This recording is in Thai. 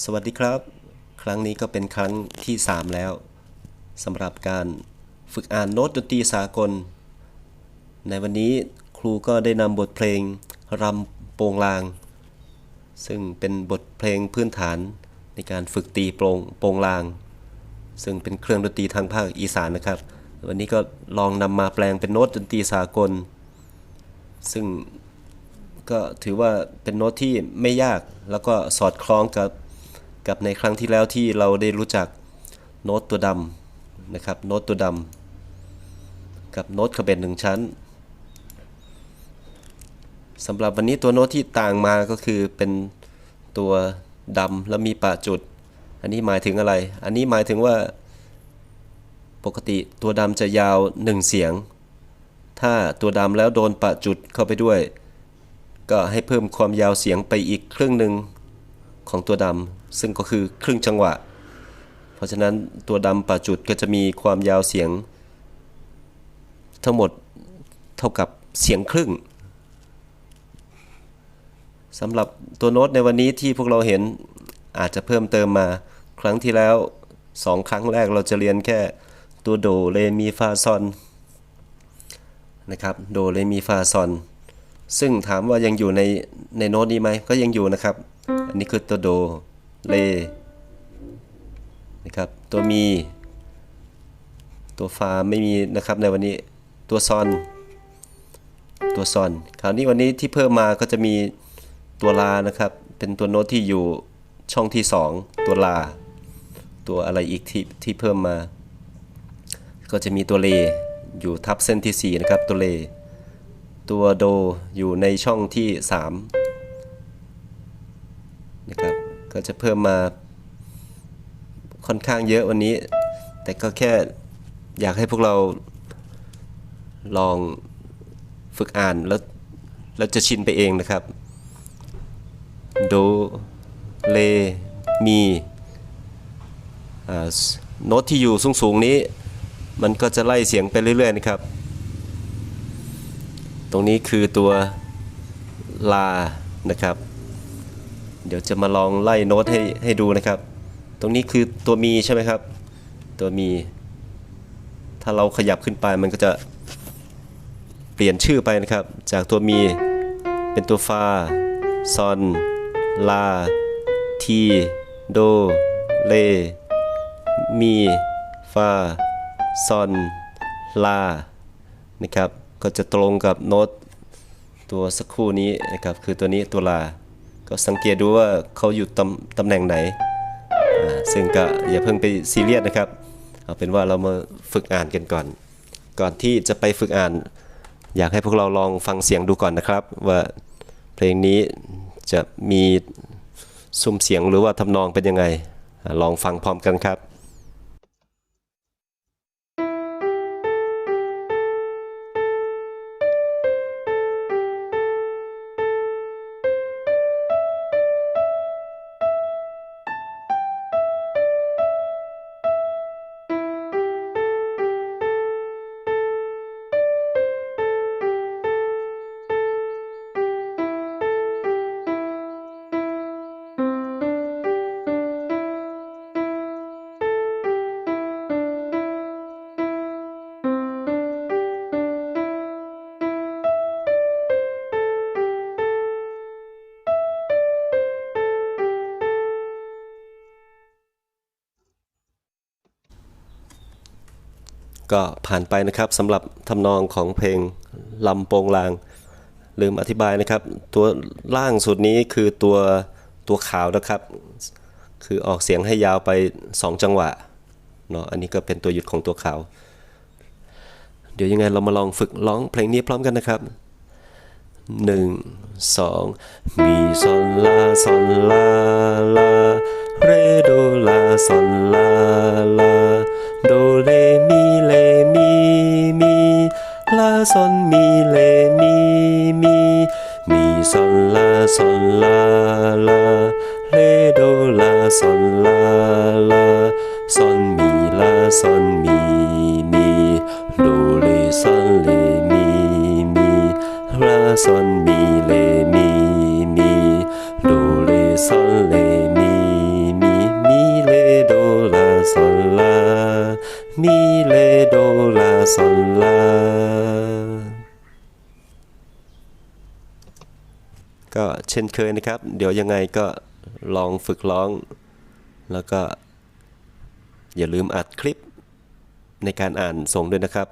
สวัสดีครับ ครั้งนี้ก็เป็นครั้งที่ 3 แล้วสำหรับการฝึกอ่านโน้ตดนตรีสากล ในวันนี้ครูก็ได้นำบทเพลงรำโปรงลาง ซึ่งเป็นบทเพลงพื้นฐานในการฝึกตีโปรงโปรงลาง ซึ่งเป็นเครื่องดนตรีทางภาคอีสานนะครับ วันนี้ก็ลองนำมาแปลงเป็นโน้ตดนตรีสากล ซึ่งก็ถือว่าเป็นโน้ตที่ไม่ยากแล้วก็สอดคล้องกับ กับในครั้งที่แล้วที่เราได้รู้จักโน้ตตัวดำนะครับโน้ตตัวดำกับโน้ตขบเบ็ดหนึ่งชั้นสำหรับวันนี้ตัวโน้ตที่ต่างมาก็คือเป็นตัวดำแล้วมีปะจุด อันนี้หมายถึงอะไร อันนี้หมายถึงว่า ปกติตัวดำจะยาวหนึ่งเสียง ถ้าตัวดำแล้วโดนปะจุดเข้าไปด้วย ก็ให้เพิ่มความยาวเสียงไปอีกครึ่งหนึ่งของตัวดำ ซึ่งก็คือครึ่งจังหวะ เพราะฉะนั้นตัวดำปะจุดก็จะมีความยาวเสียง ทั้งหมดเท่ากับเสียงครึ่งสำหรับตัวโน้ตในวันนี้ที่พวกเราเห็นอาจจะเพิ่มเติมมา ครั้งที่แล้วสองครั้งแรกเราจะเรียนแค่ตัวโดเรมีฟาซอนนะครับโดเรมีฟาซอนซึ่งถามว่ายังอยู่ในในโน้ตนี้ไหมก็ยังอยู่นะครับ อันนี้คือตัวโด เลนะครับ ตัวมี ตัวฟาไม่มีนะครับในวันนี้ ตัวซอน ตัวซอน คราวนี้วันนี้ที่เพิ่มมาก็จะมีตัวลานะครับ เป็นตัวโน้ตที่อยู่ช่องที่ 2 ตัวลา ตัวอะไรอีกที่ที่เพิ่มมา ก็จะมีตัวเลอยู่ทับเส้นที่ 4 นะครับ ตัวเล ตัวโดอยู่ในช่องที่ 3 ก็จะเพิ่มมาค่อนข้างเยอะวันนี้ แต่ก็แค่อยากให้พวกเราลองฝึกอ่านแล้วแล้วจะชินไปเองนะครับ โด เล มีโน้ตที่อยู่สูงๆนี้ มันก็จะไล่เสียงไปเรื่อยๆนะครับ ตรงนี้คือตัวลานะครับ เดี๋ยวจะมาลองไล่โน้ตให้ให้ดูนะครับ ตรงนี้คือตัวมีใช่ไหมครับ ตัวมี ถ้าเราขยับขึ้นไปมันก็จะเปลี่ยนชื่อไปนะครับ จากตัวมีเป็นตัวฟาซอน ลา ที โด เล มี ฟา ซอน ลา นะครับ ก็จะตรงกับโน้ตตัวสักครู่นี้นะครับ คือตัวนี้ตัวลา ก็สังเกตดูว่าเขาอยู่ตำตำแหน่งไหน ซึ่งก็อย่าเพิ่งไปซีเรียสนะครับ เอาเป็นว่าเรามาฝึกอ่านกันก่อน ก่อนที่จะไปฝึกอ่าน อยากให้พวกเราลองฟังเสียงดูก่อนนะครับ ว่าเพลงนี้จะมีซุ้มเสียงหรือว่าทำนองเป็นยังไง ลองฟังพร้อมกันครับ ก็ผ่านไปนะครับสำหรับทำนองของเพลงลำโปงลาง ลืมอธิบายนะครับ ตัวล่างสุดนี้คือตัวตัวขาวนะครับ คือออกเสียงให้ยาวไป 2 จังหวะเนาะอันนี้ก็เป็นตัวหยุดของตัวขาว เดี๋ยวยังไงเรามาลองฝึกร้องเพลงนี้พร้อมกันนะครับหนึ่งสองมีซอนลาซอนลาลาเรโดลาซอนลาลา ซอนมีเลมีมีมีซอนลาซอนลาลาเลโดลาซอนลาลาซอนมีลาซอนมีมีโดเลซอนเลมีมีลาซอนมีเลมีมีโดเลซอนเลมีมีมีเลโดลาซอนลามีเลโดลาซอนลา ก็เช่นเคยนะครับ เดี๋ยวยังไงก็ลองฝึกร้อง แล้วก็อย่าลืมอัดคลิปในการอ่านส่งด้วยนะครับ